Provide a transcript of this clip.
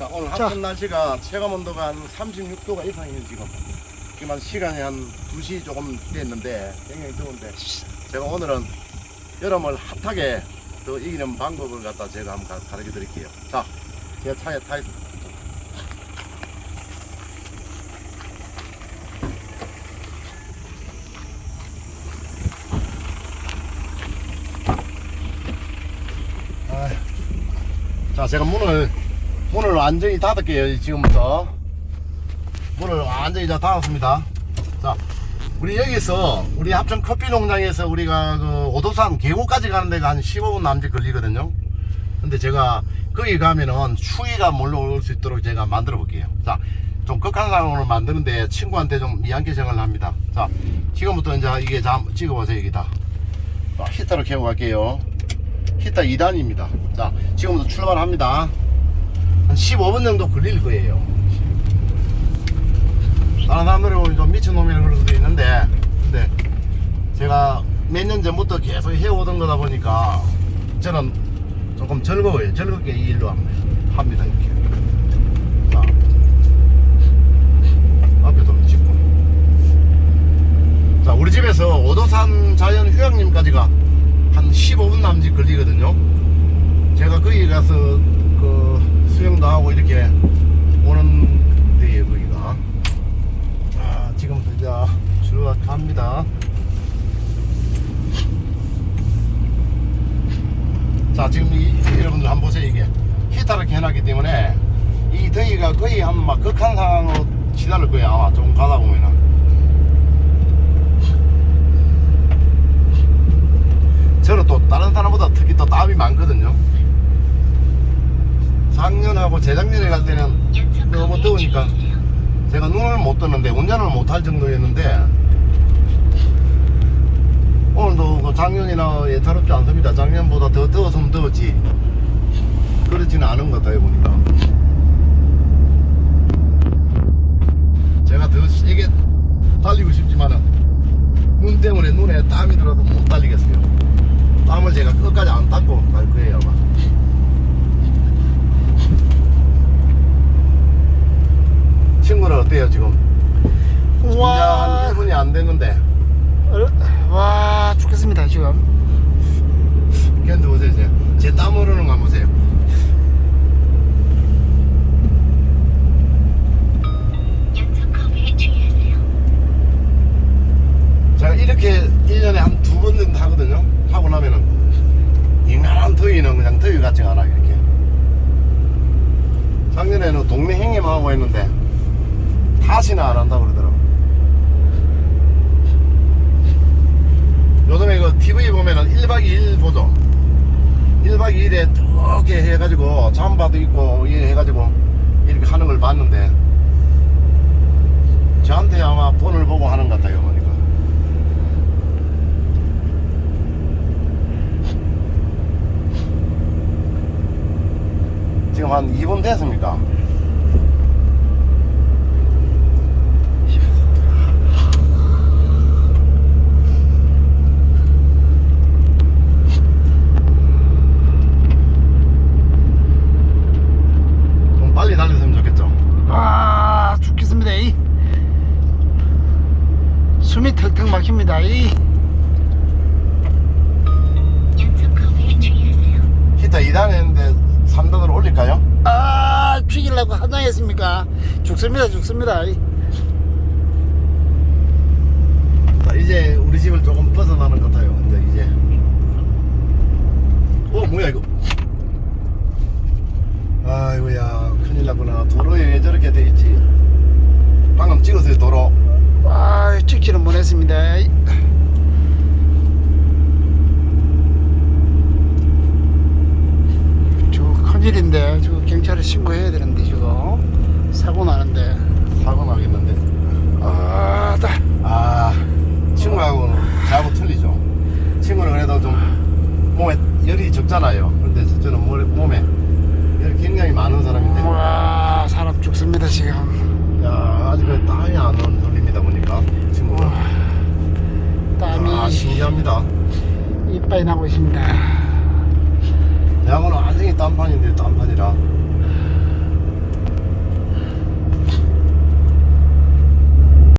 자, 오늘 자. 한편 날씨가 체감 온도가 한 36도가 이상이네 지금. 지금 한 시간이 한 2시 조금 됐는데 굉장히 더운데 제가 오늘은 여름을 핫하게 더 이기는 방법을 갖다 제가 한번 가- 가르쳐 드릴게요. 자, 제가 차에 타 있습니다. 자, 제가 문을 문을 완전히 닫을게요. 지금부터 문을 완전히 다 닫았습니다. 자, 우리 여기서 우리 합천 커피 농장에서 우리가 그 오도산 계곡까지 가는 데가 한 15분 남짓 걸리거든요. 근데 제가 거기 가면은 추위가 몰려올 수 있도록 제가 만들어 볼게요. 자, 좀 극한 상황을 만드는데 친구한테 좀 미안 개정을 합니다. 자, 지금부터 이제 이게 자, 찍어보세요, 여기다. 자, 히터를 켜고 갈게요. 히터 2단입니다. 자, 지금부터 출발합니다. 한 15분 정도 걸릴 거예요. 다른 사람들은 좀 미친놈이라는 그럴 수도 있는데, 근데 제가 몇 년 전부터 계속 해오던 거다 보니까 저는 조금 즐거워요. 즐겁게 이 일로. 합니다, 이렇게. 자, 앞에도 찍고. 자, 우리 집에서 오도산 자연 휴양림까지가 한 15분 남짓 걸리거든요. 제가 거기 가서 그 수영도 하고 이렇게 오는 데에요, 거기가. 자, 지금부터 이제 출발합니다. 자, 지금 이, 여러분들 한번 보세요, 이게. 히터를 켜놨기 때문에 이 더위가 거의 한막 극한 상황으로 지나를 거예요, 아마 좀 가다 보면은. 저는 또 다른 사람보다 특히 또 땀이 많거든요. 재작년에 갈 때는 너무 더우니까 제가 눈을 못 뜨는데 운전을 못 할 정도였는데 오늘도 그 작년이나 예사롭지 않습니다. 작년보다 더 더웠으면 더웠지 그렇지는 않은 것 같아요 보니까 제가 더 세게 달리고 싶지만은 눈 때문에 눈에 땀이 들어서 못 달리겠어요. 땀을 제가 끝까지 안 닦고 갈 거예요 아마. 어때요 지금? 와, 한 1분이 안 됐는데. 와 죽겠습니다 지금. 견뎌 보세요 이제. 제땀 흐르는 거 한번 보세요. 연속컵에 주의하세요. 제가 이렇게 1년에 한 두 번 정도 하거든요. 하고 나면은. 인간한 더위는 그냥 더위 같지가 않아 이렇게. 작년에는 동네 행님 하고 했는데 다시는 안 한다고 그러더라고. 요즘에 그 TV 보면은 1박 2일 보죠? 1박 2일에 뚜게 해가지고 잠바도 입고 이래 해가지고 이렇게 하는 걸 봤는데 저한테 아마 본을 보고 하는 것 같아요 보니까. 지금 한 2분 됐습니까? 좀 빨리 달렸으면 좋겠죠? 와 죽겠습니다. 이. 숨이 턱턱 막힙니다. 이. 히터 2단 했는데 3단으로 올릴까요? 아 죽이려고 한장했습니까? 죽습니다 죽습니다. 이. 자, 이제 우리 집을 조금 벗어나는 것 같아요. 근데 이제. 어, 뭐야, 이거? 아이고야, 큰일 났구나. 도로에 왜 저렇게 돼 있지? 방금 찍었어요, 도로. 와 찍지는 못했습니다. 이. 저 큰일인데 저 경찰에 신고해야 되는데 저거 사고 나는데 사고 나겠는데. 아다 아, 친구하고는 저하고 틀리죠. 친구는 그래도 좀 몸에 열이 적잖아요. 근데 저는 몸에- 열이 굉장히 많은 사람인데. 와 사람 죽습니다 지금 야, 아직 그 땀이 안 흘립니다, 보니까. 친구가. 땀이 아, 신기합니다. 이빨이 나고 있습니다 대학은 완전히 딴판인데 딴판이라